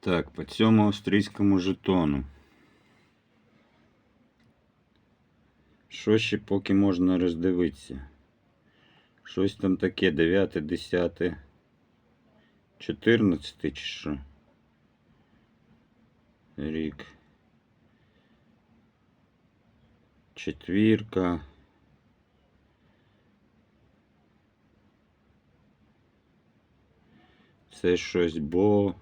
Так, по цьому австрійському жетону. Що ще поки можна роздивитися? Щось там таке 9, 10, 14 чи що? Рік. Четвірка. Це щось бо.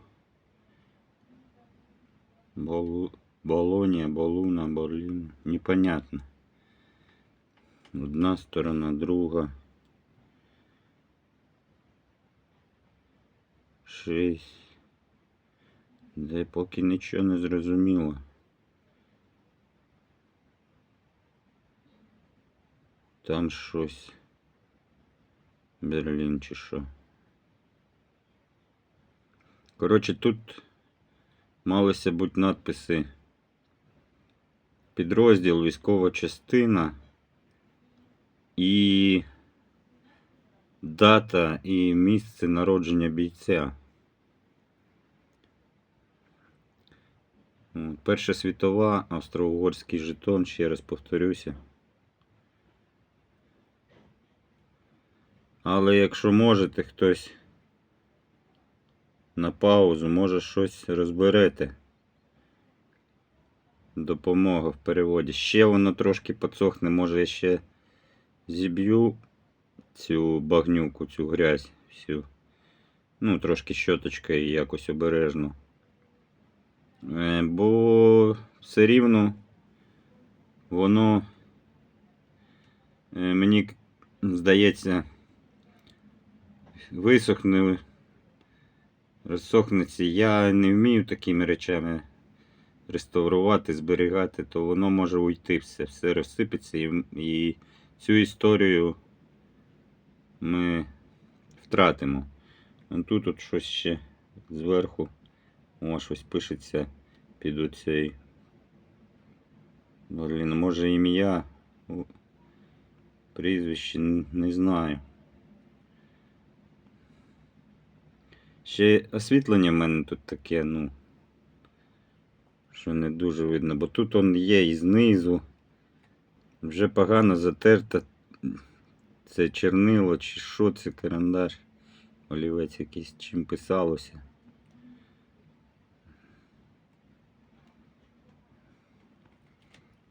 Болу... Болонія, Болуна, Болін. Непонятно. Одна сторона, друга. Шість. Де поки нічого не зрозуміло. Там щось. Берлін чи що. Коротше, тут малися бути надписи. Підрозділ, військова частина і дата і місце народження бійця. Перша світова, австро-угорський жетон, ще раз повторюся. Але якщо можете хтось на паузу, може щось розберете. Допомога в переводі. Ще воно трошки підсохне, може я ще зіб'ю цю багнюку, цю грязь всю. Ну, трошки щоточкою і якось обережно. Е, Бо все рівно воно е, мені здається висохне, розсохнеться. Я не вмію такими речами реставрувати, зберігати, то воно може уйти все, все розсипеться і, і цю історію ми втратимо. Тут от щось ще зверху. О, щось пишеться під оцей. Блін, може ім'я. Прізвище не знаю. Ще освітлення в мене тут таке, ну. Що не дуже видно, бо тут он є і знизу. Вже погано затерта. Це чернило чи що це карандаш. Олівець якийсь чим писалося.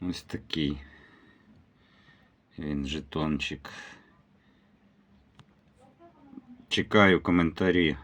Ось такий. Він жетончик. Чекаю коментарі.